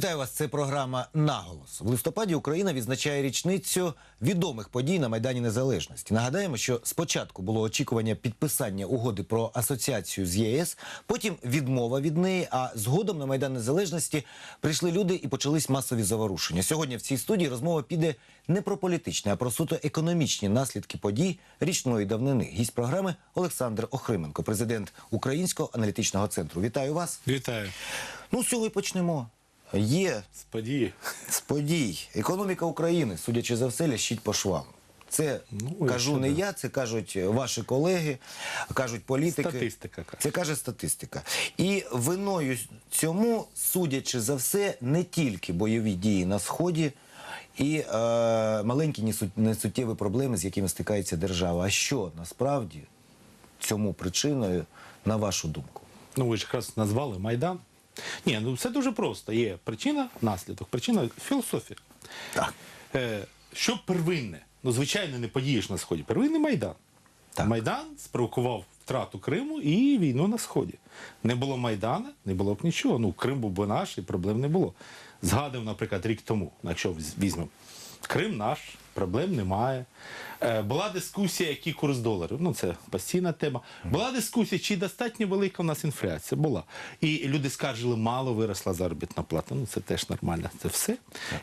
Вітаю вас. Це програма Наголос. В листопаді Україна відзначає річницю відомих подій на Майдані Незалежності. Нагадаємо, що спочатку було очікування підписання угоди про асоціацію з ЄС, потім відмова від неї. А згодом на Майдан Незалежності прийшли люди і почались масові заворушення. Сьогодні в цій студії розмова піде не про політичне, а про суто економічні наслідки подій річної давнини. Гість програми Олександр Охрименко, президент Українського аналітичного центру. Вітаю вас. Вітаю. Ну, з цього і почнемо. Є З події. з подій. Економіка України, судячи за все, лящить по швам. Це Ну, кажу не да. я, це кажуть ваші колеги, кажуть політики. Статистика каже. Це каже статистика. І виною цьому, судячи за все, не тільки бойові дії на сході і е, маленькі несуттєві проблеми, з якими стикається держава. А що насправді цьому причиною, на вашу думку? Ну, ви ж якраз назвали Майдан. Ні, ну все дуже просто. Є причина, наслідок, причина філософія. Так. Е, що первинне? Ну, звичайно, не подієш на Сході. Первинний Майдан. Так. Майдан спровокував втрату Криму і війну на Сході. Не було Майдана, не було б нічого. Ну, Крим був би наш і проблем не було. Згадав, наприклад, рік тому, якщо візьмемо. Крим наш, проблем немає. Е, була дискусія, який курс доларів. Ну, це постійна тема. Була дискусія, чи достатньо велика у нас інфляція. Була. І люди скаржили, мало виросла заробітна плата. Ну, це теж нормально. Це все.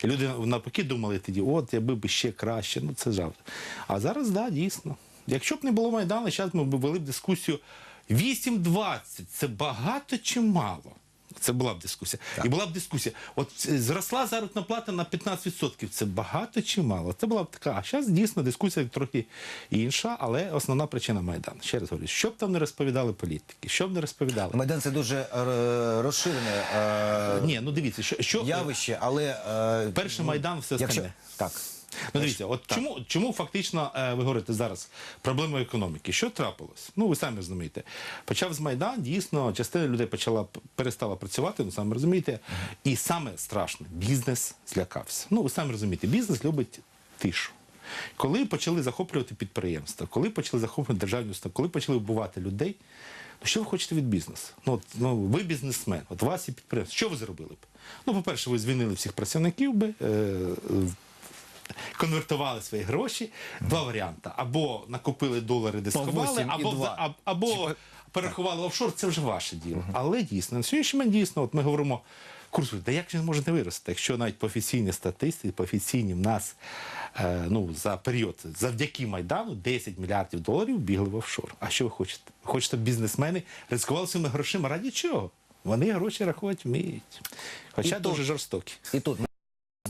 І люди навпаки думали тоді, от, якби б ще краще. Ну, це жалко. А зараз, так, да, дійсно. Якщо б не було Майдану, зараз ми б вели б дискусію 8-20. Це багато чи мало? Це була б дискусія. І була б дискусія. От е, зросла заробітна плата на 15%. Це багато чи мало? Це була б така. А зараз дійсно дискусія трохи інша, але основна причина Майдану. Ще раз говорю, що б там не розповідали політики, що б не розповідали. Майдан це дуже е, розширене е, Ні, ну дивіться, що, що явище, але е, перший Майдан все якщо так. Ну, дивіться, от чому, чому фактично е, ви говорите зараз проблема економіки? Що трапилось? Ну, ви самі розумієте. Почав з Майдан, дійсно, частина людей почала перестала працювати, ну самі розумієте. І саме страшне, бізнес злякався. Ну, ви самі розумієте, бізнес любить тишу. Коли почали захоплювати підприємства, коли почали захоплювати державні установи, коли почали вбивати людей, ну що ви хочете від бізнесу? Ну, от, ну ви бізнесмен, от вас є підприємство. Що ви зробили б? Ну, по-перше, ви звільнили всіх працівників би. Е, конвертували свої гроші. Два варіанти. Або накопили долари, де сховали, або, або перерахували в офшор, це вже ваше діло. Але дійсно, на сьогоднішній момент дійсно, от ми говоримо, курс, да як він може не вирости, якщо навіть по офіційній статистиці, по офіційній в нас е, ну, за період, завдяки Майдану, 10 мільярдів доларів бігли в офшор. А що ви хочете? Хочете, бізнесмени ризикували своїми грошима раді чого? Вони гроші рахувати вміють. Хоча І дуже то- жорстокі. І тут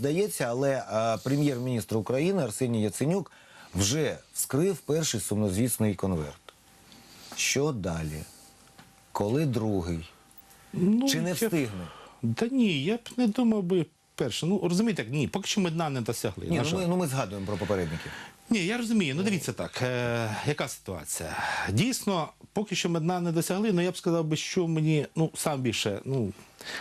здається, але е, прем'єр-міністр України Арсеній Яценюк вже вскрив перший сумнозвісний конверт. Що далі? Коли другий? Ну, Чи не я- встигне? Та ні, я б не думав би перше. Ну розумієте, ні, поки що ми дна не досягли. Ні, ну ми, ну ми згадуємо про попередників. Ні, я розумію. Ну дивіться так. Е, яка ситуація? Дійсно, поки що ми дна не досягли, але я б сказав би, що мені ну сам більше, ну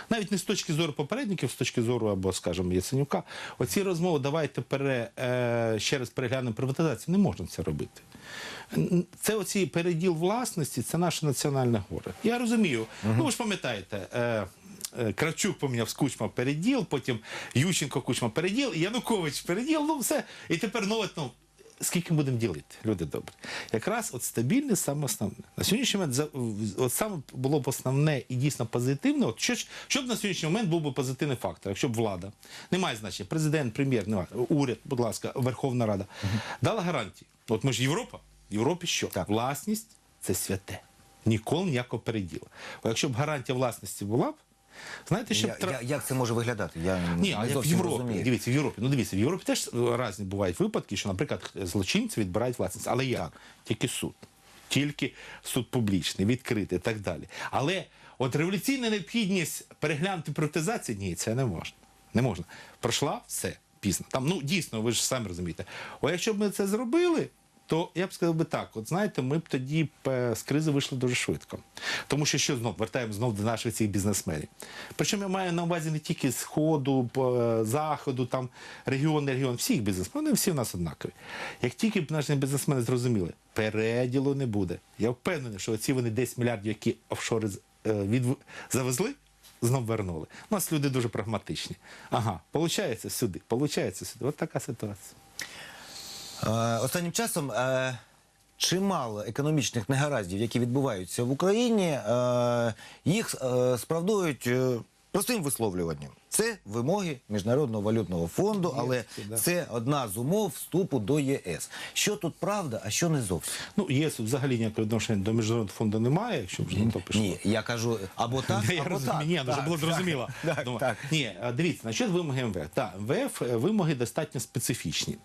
навіть не з точки зору попередників, з точки зору або, скажімо, Яценюка, оці розмови, давайте пере, е, ще раз переглянемо приватизацію. Не можна це робити. Це оці переділ власності, це наше національне горе. Я розумію. Ну ви ж пам'ятаєте. Е, Кравчук поміняв з Кучма переділ, потім Ющенко Кучма переділ, Янукович переділ, ну все. І тепер нове, ну, скільки будемо ділити, люди добрі. Якраз от стабільність саме основне. На сьогоднішній момент от саме було б основне і дійсно позитивне. От що, ж- що б на сьогоднішній момент був би позитивний фактор, якщо б влада, немає значення, президент, прем'єр, немає, уряд, будь ласка, Верховна Рада, дала гарантії. От ми ж Європа, в Європі що? Так. Власність це святе. Ніколи ніякого переділу. Якщо б гарантія власності була б, знаєте, що Я, я, як це може виглядати? Я ні, не а як в зовсім Європі. розумію. Дивіться, в Європі. Ну дивіться, в Європі теж різні бувають випадки, що, наприклад, злочинці відбирають власність. Але як? Тільки суд. Тільки суд публічний, відкритий і так далі. Але от революційна необхідність переглянути приватизацію, ні, це не можна. Не можна. Пройшла все пізно. Там, ну дійсно, ви ж самі розумієте. О, якщо б ми це зробили, то я б сказав би так: от знаєте, ми б тоді б з кризи вийшли дуже швидко. Тому що що знов вертаємо знов до наших цих бізнесменів. Причому я маю на увазі не тільки сходу, заходу, там регіон, не регіон, всіх бізнесменів, вони всі в нас однакові. Як тільки б наші бізнесмени зрозуміли, переділу не буде. Я впевнений, що оці вони 10 мільярдів, які офшори е, від... завезли, знов вернули. У нас люди дуже прагматичні. Ага, получається сюди, получається сюди. От така ситуація. Е, Останнім часом е, чимало економічних негараздів, які відбуваються в Україні, е, їх справдують простим висловлюванням. Це вимоги Міжнародного валютного фонду, але це одна з умов вступу до ЄС. Що тут правда, а що не зовсім? Ну, ЄС взагалі ніякого відношення до міжнародного фонду немає, якщо вже на то пішло. Ні, я кажу або так, Я або так. ні, ну, щоб було зрозуміло. Так, Думаю, так. Ні, дивіться, насчет вимоги МВФ. Так, МВФ е, вимоги достатньо специфічні.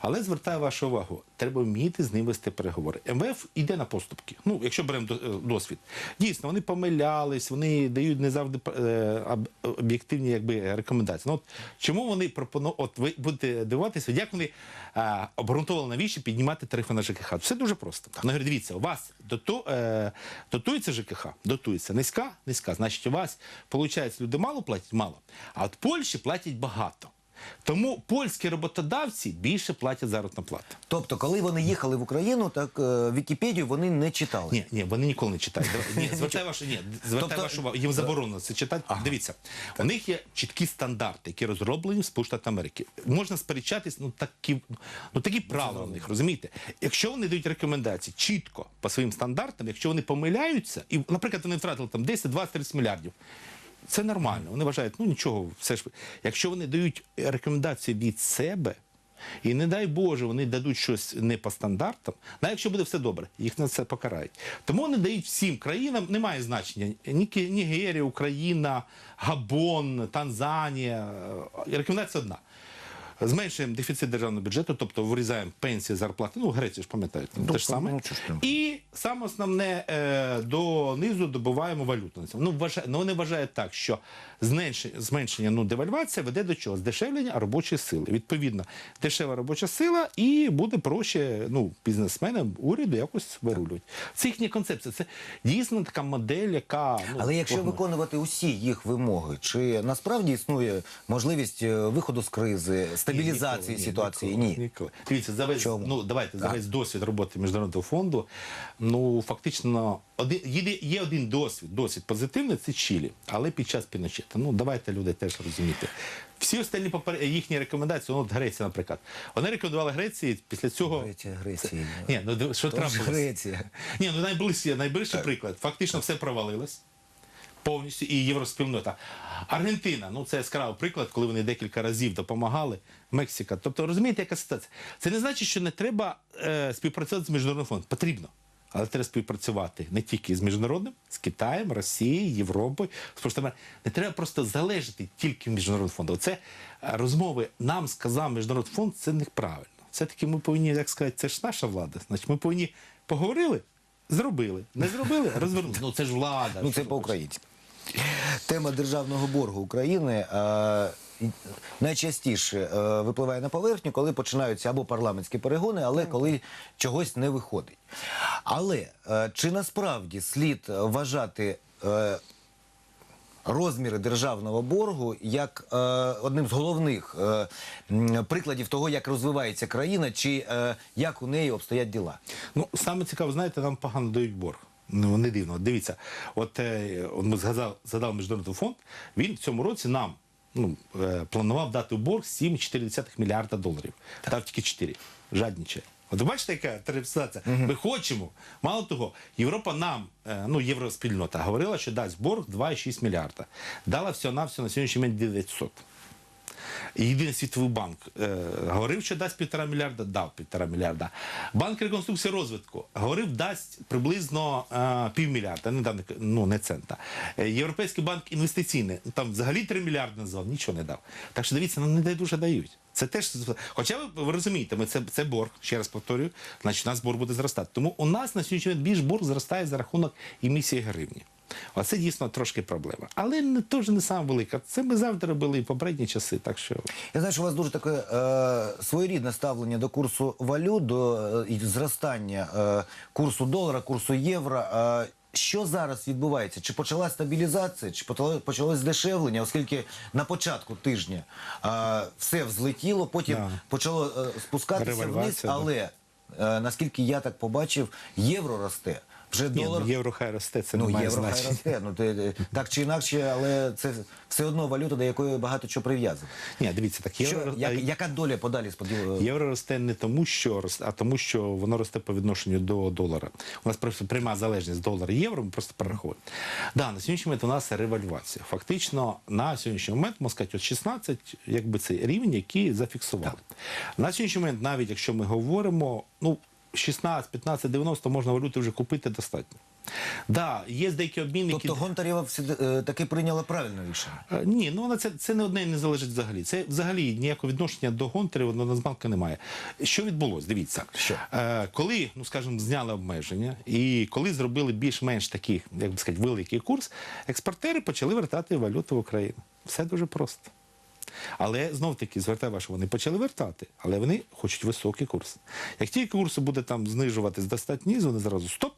Але звертаю вашу увагу, треба вміти з ним вести переговори. МВФ йде на поступки. Ну, якщо беремо е, досвід. Дійсно, вони помилялись, вони дають не завжди е, об- об'єктивні якби, рекомендація. Ну, от, чому вони пропонують, от ви будете дивуватися, як вони е, обґрунтували навіщо піднімати тарифи на ЖКХ? Все дуже просто. Вони говорять, дивіться, у вас доту, е, дотується ЖКХ, дотується низька, низька. Значить, у вас, виходить, люди мало платять, мало. А от Польщі платять багато. Тому польські роботодавці більше платять заробітну плату. Тобто, коли вони їхали в Україну, так е, Вікіпедію вони не читали. Ні, ні, вони ніколи не читають. Ні, звертаю вашу, ні, звертаю Тобто- вашу увагу. Їм заборонено це читати. Дивіться, у них є чіткі стандарти, які розроблені в Сполучених Штатах Америки. Можна сперечатись, ну такі, ну такі правила в них, розумієте? Якщо вони дають рекомендації чітко по своїм стандартам, якщо вони помиляються, і, наприклад, вони втратили там 10, 20, 30 мільярдів. Це нормально. Вони вважають, ну нічого, все ж. Якщо вони дають рекомендації від себе, і не дай Боже, вони дадуть щось не по стандартам, навіть якщо буде все добре, їх на це покарають. Тому вони дають всім країнам, немає значення. Ні Нігерія, Україна, Габон, Танзанія. Е, Рекомендація одна. Зменшуємо дефіцит державного бюджету, тобто вирізаємо пенсії, зарплати. Ну, Грецію ж пам'ятаєте, те ж саме. ну. І саме основне е, до низу добуваємо валюту. Ну, вважає, ну, вони вважають так, що зменшення, ну, девальвація веде до чого? Здешевлення робочої сили. Відповідно, дешева робоча сила і буде проще ну, бізнесменам уряду якось вирулювати. Це їхня концепція. Це дійсно така модель, яка. Ну, Але якщо формує. виконувати усі їх вимоги, чи насправді існує можливість е, виходу з кризи, стабілізації Ні, ситуації? ніколи, Ні. Дивіться, за весь, Чому? ну, давайте, за весь досвід роботи Міжнародного фонду, ну, фактично, один, є, є один досвід, досвід позитивний, це Чилі, але під час Піночета. Ну, давайте люди теж розуміти. Всі останні їхні рекомендації, ну, от Греція, наприклад. Вони рекомендували Греції після цього... Греція, Греція. Ні, ну, що трапилось? Греція. Ні, ну найближчий, найближчий приклад. Фактично все провалилось. Повністю і євроспільнота. Аргентина, ну це яскравий приклад, коли вони декілька разів допомагали. Мексика. Тобто, розумієте, яка ситуація? Це не значить, що не треба е, співпрацювати з міжнародним фондом. Потрібно. Але треба співпрацювати не тільки з міжнародним, з Китаєм, Росією, Європою. з Сполученими. Не треба просто залежати тільки від міжнародного фонду. Це е, розмови нам сказав міжнародний фонд, це неправильно. Все-таки ми повинні, як сказати, це ж наша влада. Значить, ми повинні поговорили, зробили. Не зробили, розвернули. Ну це ж влада. Ну це по-українськи. Тема державного боргу України е, найчастіше е, випливає на поверхню, коли починаються або парламентські перегони, але коли чогось не виходить. Але е, чи насправді слід вважати розміри державного боргу як е, одним з головних е, прикладів того, як розвивається країна, чи е, як у неї обстоять діла? Ну, саме цікаво, знаєте, нам погано дають борг. Ну, не дивно. Дивіться, от, е, ми згадав, згадав Міжнародний фонд, він в цьому році нам ну, е, планував дати в борг 7,4 мільярда доларів. Дав тільки 4. Жадніче. От бачите, яка терапсація? Ми хочемо. Мало того, Європа нам, е, ну, євроспільнота, говорила, що дасть борг 2,6 мільярда. Дала всього-навсього на сьогоднішній момент 900. Єдиний світовий банк е, говорив, що дасть півтора мільярда, дав півтора мільярда. Банк реконструкції розвитку говорив, дасть приблизно е, півмільярда, не дав ну, не цента. Е, Європейський банк інвестиційний, там взагалі 3 мільярди назвав, нічого не дав. Так що дивіться, нам не дай дуже дають. Це теж, хоча ви, ви розумієте, ми це, це борг, ще раз повторюю, значить у нас борг буде зростати. Тому у нас на сьогоднішній більш борг зростає за рахунок емісії гривні. Оце дійсно трошки проблема. Але не теж не саме велика. Це ми завжди робили і попередні часи. Так що Я знаю, що у вас дуже таке е, своєрідне ставлення до курсу валют, до е, зростання е, курсу долара, курсу євро. Е, що зараз відбувається? Чи почалась стабілізація, чи почалось здешевлення, оскільки на початку тижня е, все взлетіло, потім Да. почало е, спускатися вниз, але е, наскільки я так побачив, євро росте. Вже Ні, долар. ну, євро хай росте, це Ну, не має євро хай росте. Ну, ти- так чи інакше, але це все одно валюта, до якої багато чого прив'язано. Ні, дивіться, так євро, Що, як, яка доля подалі сподів... євро росте не тому, що росте, а тому, що воно росте по відношенню до долара. У нас просто пряма залежність долара і євро, ми просто перераховуємо. Да, на сьогоднішній момент у нас ревальвація. Фактично, на сьогоднішній момент, можна сказати, от 16, якби це рівень, який зафіксували. На сьогоднішній момент, навіть якщо ми говоримо, ну, 16, 15, 90 можна валюти вже купити достатньо. Да, є деякі обмінники. Тобто Гонтарєва е, таки прийняла правильне рішення. Е, Ні, ну вона це, це не одне не залежить взагалі. Це взагалі ніякого відношення до Гонтарєва, до Нацбанка немає. Що відбулося? Дивіться, Що? Е, коли, ну скажімо, зняли обмеження, і коли зробили більш-менш такий, як би сказати, великий курс, експортери почали вертати валюту в Україну. Все дуже просто. Але знов таки звертаю вашу, вони почали вертати, але вони хочуть високий курс. Як тільки курс буде там знижуватись до статні, вони зразу стоп.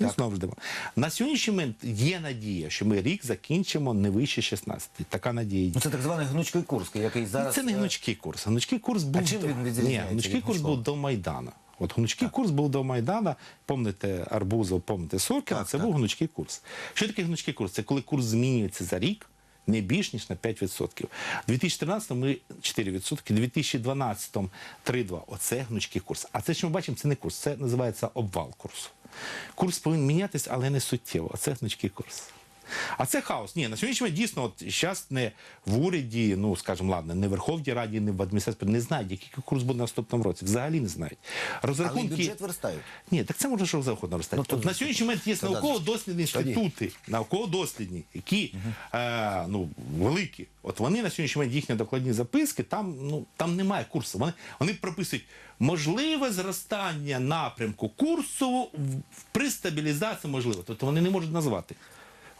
І Так. знову ждемо. На сьогоднішній момент є надія, що ми рік закінчимо не вище 16. Така надія є. Ну це так званий гнучкий курс, який зараз. це не е, гнучкий курс. Гнучкий курс був чим він Ні, гнучкий курс був до Майдана. От гнучкий курс був до Майдана. Помните Арбузов, помните Соркіна, це так. був гнучкий курс. Що таке гнучкий курс? Це коли курс змінюється за рік. Не більш ніж на 5%. У 2013 ми 4%, у 2012 3,2%. Оце гнучкий курс. А це, що ми бачимо, це не курс, це називається обвал курсу. Курс повинен мінятися, але не суттєво. Оце це гнучкий курс. А це хаос. Ні, на сьогоднішній момент дійсно, от зараз не в уряді, ну скажімо, ладно, не в Верховній Раді, не в адміністрації, не знають, який курс буде наступному році. Взагалі не знають. Але бюджет верстають. Ні, так це може що завгодно розстати. Ну, От на сьогоднішній момент є науково-дослідні інститути, науково-дослідні, які е, ну, великі. От вони на сьогоднішній момент їхні докладні записки, там, ну, там немає курсу. Вони, вони прописують можливе зростання напрямку курсу при стабілізації можливо. Тобто вони не можуть назвати.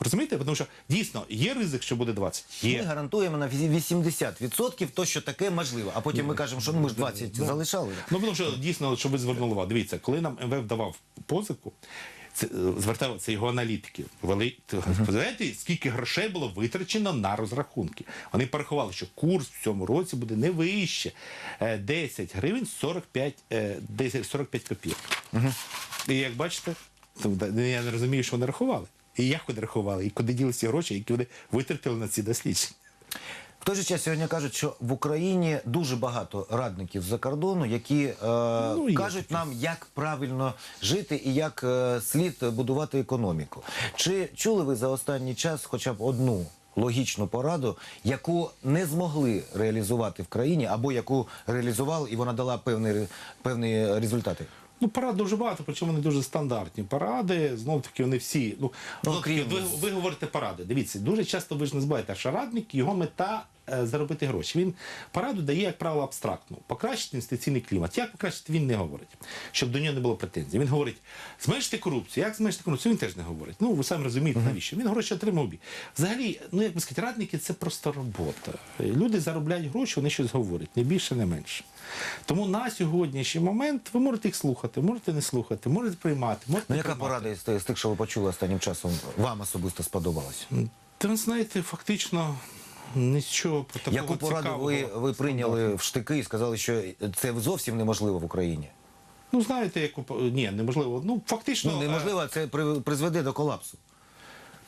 Розумієте? Тому що дійсно є ризик, що буде 20. Ми гарантуємо на 80% то, що таке можливо. А потім ми кажемо, що ну, ми ж 20 залишали. Ну, тому що дійсно, щоб ви звернули увагу, дивіться, коли нам МВФ давав позику, це, е, звертав це його аналітики. Вели, знаєте, скільки грошей було витрачено на розрахунки. Вони порахували, що курс в цьому році буде не вище е, 10 гривень 45, е, 10, 45 копійок. І як бачите, я не розумію, що вони рахували. І як вони рахували, і куди ділися гроші, які вони витратили на ці дослідження. В той же час сьогодні кажуть, що в Україні дуже багато радників за кордону, які е, Ну, кажуть нам, як правильно жити і як е, слід будувати економіку. Чи чули ви за останній час хоча б одну логічну пораду, яку не змогли реалізувати в країні, або яку реалізували і вона дала певні, певні результати? Ну, парад дуже багато, причому вони дуже стандартні паради. Знов таки вони всі. Ну, Ну, крім- ви, ви говорите паради. Дивіться, дуже часто ви ж не збуваєте, що радник, його мета заробити гроші. Він пораду дає, як правило, абстрактно. Покращити інвестиційний клімат. Як покращити, він не говорить, щоб до нього не було претензій. Він говорить, зменшити корупцію. Як зменшити корупцію? Він теж не говорить. Ну, ви самі розумієте, навіщо. Він гроші отримав бі. Взагалі, ну як би сказати, радники це просто робота. Люди заробляють гроші, вони щось говорять, не більше, не менше. Тому на сьогоднішній момент ви можете їх слухати, можете не слухати, можете приймати. Можете Ну, яка порада з тих, що ви почули останнім часом, вам особисто сподобалась? Та знаєте, фактично нічого такого Яку пораду цікавого. ви, ви прийняли в штики і сказали, що це зовсім неможливо в Україні? Ну знаєте, яку ні, неможливо. Ну фактично Ну, неможливо, а це призведе до колапсу.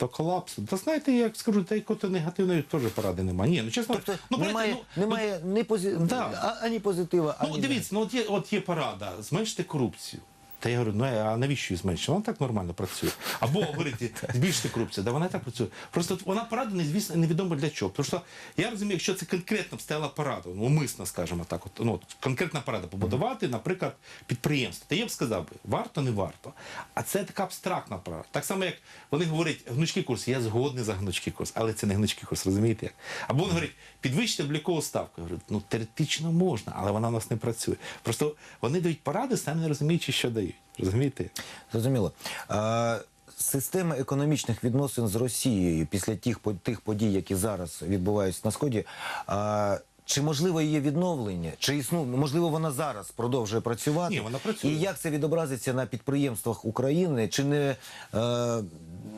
до колапсу. Та знаєте, як скажу, та якої негативної теж поради немає. Ні, ну чесно, Тобто ну, немає, ну, немає ні позі... Да. а- ані позитива, Ну, дивіться, ну от є, от є порада, зменшити корупцію. Та я говорю, ну а навіщо її зменшити? Вона так нормально працює. Або говорити, збільшити корупцію, да вона так працює. Просто вона порада незвісно невідомо для чого. Тому що я розумію, якщо це конкретно б стояла порада, ну умисно, скажімо так, от, ну, конкретна порада побудувати, наприклад, підприємство. Та я б сказав би, варто, не варто. А це така абстрактна порада. Так само, як вони говорять, гнучкий курс, я згодний за гнучкий курс, але це не гнучкий курс, розумієте як? Або вони говорять, підвищити облікову ставку. Я говорю, ну теоретично можна, але вона у нас не працює. Просто вони дають поради, самі не розуміючи, що дають. Розумієте? Зрозуміло. А, система економічних відносин з Росією після тих, тих подій, які зараз відбуваються на Сході, а, чи можливо її відновлення? Чи існу, можливо, вона зараз продовжує працювати? Ні, вона працює. І як це відобразиться на підприємствах України? Чи не, а,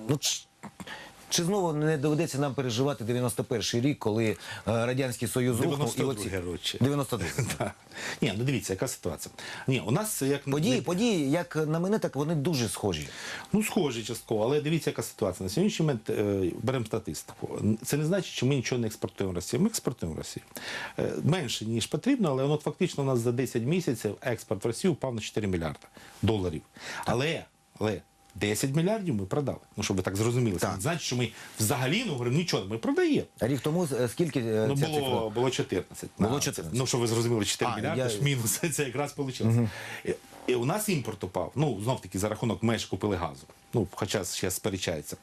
ну, ч- Чи знову не доведеться нам переживати 91-й рік, коли е, Радянський Союз рухнув і 92-й, оці... коротше. 92 Так. Ні, ну дивіться, яка ситуація. Ні, у нас як Події, події, як на мене, так вони дуже схожі. Ну, схожі частково, але дивіться, яка ситуація. На сьогоднішній момент е, беремо статистику. Це не значить, що ми нічого не експортуємо в Росію. Ми експортуємо в Росію. Е, менше, ніж потрібно, але воно фактично у нас за 10 місяців експорт в Росію впав на 4 мільярди доларів. Але, але 10 мільярдів ми продали. Ну, щоб ви так зрозуміли. Так. значить, що ми взагалі ну, говоримо, нічого, ми продаємо. Рік тому е, скільки е, Ну, ця було, цифра? було 14. Було На, 14. Ну, щоб ви зрозуміли, 4 А, мільярди я- ж мінус. Це якраз вийшло. І, у нас імпорт упав. Ну, знов таки, за рахунок менше купили газу. Ну, хоча ще сперечається.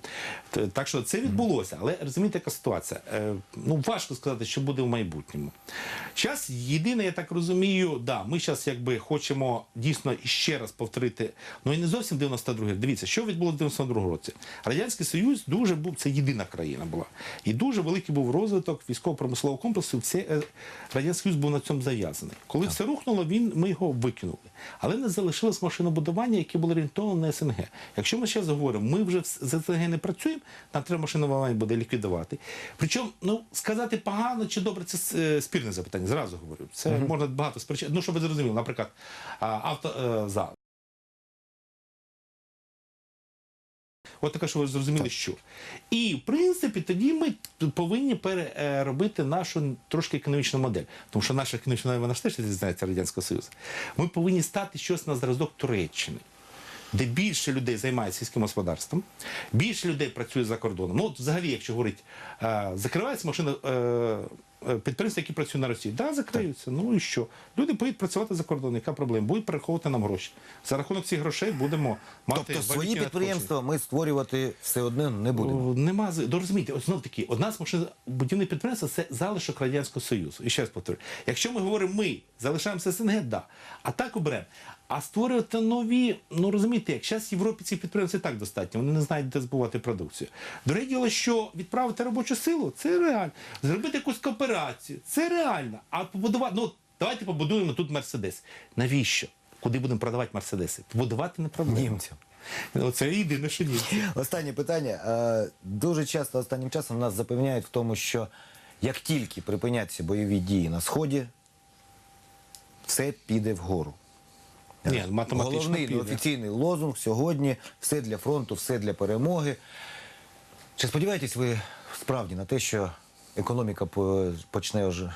Так що це відбулося. Але розумієте, яка ситуація? Е, ну, важко сказати, що буде в майбутньому. Зараз єдине, я так розумію, да, ми зараз якби хочемо дійсно ще раз повторити, ну і не зовсім 92 рік. Дивіться, що відбулося в 92 році. Радянський Союз дуже був, це єдина країна була. І дуже великий був розвиток військово-промислового комплексу. Все, е, Радянський Союз був на цьому зав'язаний. Коли все рухнуло, він, ми його викинули. Але не залишилось машинобудування, яке було орієнтовано на СНГ. Якщо ми зараз говоримо, ми вже з СНГ не працюємо, нам треба машинобудування буде ліквідувати. Причому, ну, сказати погано чи добре, це е, спірне запитання, зразу говорю. Це можна багато сперечати. Ну, щоб ви зрозуміли, наприклад, а, От таке, що ви зрозуміли, що. І, в принципі, тоді ми повинні переробити нашу трошки економічну модель. Тому що наша економічна модель, вона ж теж знається Радянського Союзу. Ми повинні стати щось на зразок Туреччини. Де більше людей займається сільським господарством, більше людей працює за кордоном. Ну, от взагалі, якщо говорить, е, закривається машина е, е, підприємства, які працюють на Росії. Да, закриються. Ну і що? Люди поїдуть працювати за кордон. Яка проблема? Будуть перераховувати нам гроші. За рахунок цих грошей будемо мати Тобто свої підприємства ми створювати все одно не будемо. Нема з- до розумієте, знов таки, одна з машин будівних підприємств це залишок радянського союзу. І ще раз повторю, якщо ми говоримо, ми залишаємося СНГ, да. А так оберемо. А створювати нові, ну розумієте, як зараз в Європі ці підприємці так достатньо, вони не знають, де збувати продукцію. Друге діло, що відправити робочу силу це реально. Зробити якусь кооперацію, це реально. А побудувати, ну давайте побудуємо тут Мерседес. Навіщо? Куди будемо продавати Мерседеси? Побудувати не проблема. Німцям. Оце єдине, що німці. Останнє питання. Е, Дуже часто останнім часом нас запевняють в тому, що як тільки припиняться бойові дії на сході, все піде вгору. Ні, математично Головний піде. офіційний лозунг сьогодні все для фронту, все для перемоги. Чи сподіваєтесь ви справді на те, що економіка почне вже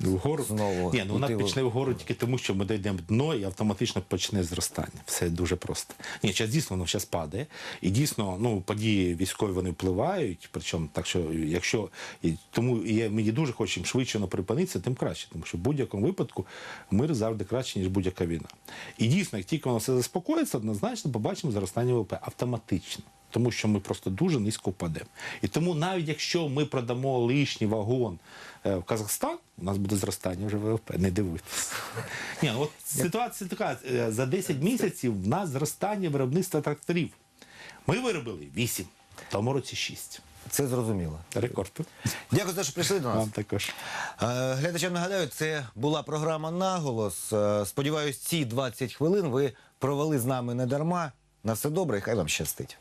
Вгору Знову Ні, ну вона почне вгору тільки тому, що ми дійдемо дно і автоматично почне зростання. Все дуже просто. Ні, зараз дійсно воно зараз падає. І дійсно, ну події військові вони впливають. Причому так, що якщо і тому і ми дуже хочемо швидше припинитися, тим краще. Тому що в будь-якому випадку мир завжди краще, ніж будь-яка війна. І дійсно, як тільки воно все заспокоїться, однозначно побачимо зростання ВВП автоматично. Тому що ми просто дуже низько впадемо. І тому навіть якщо ми продамо лишній вагон е, в Казахстан, у нас буде зростання вже ВВП. Не дивуйтесь. Ні, ну от ситуація така: е, за 10 місяців в нас зростання виробництва тракторів. Ми виробили 8, в тому році 6. це зрозуміло. Рекорд. Дякую за те, що прийшли до нас. Вам також. Е, Глядачам нагадаю, це була програма Наголос. Сподіваюсь, ці 20 хвилин ви провели з нами не дарма. На все добре і хай вам щастить.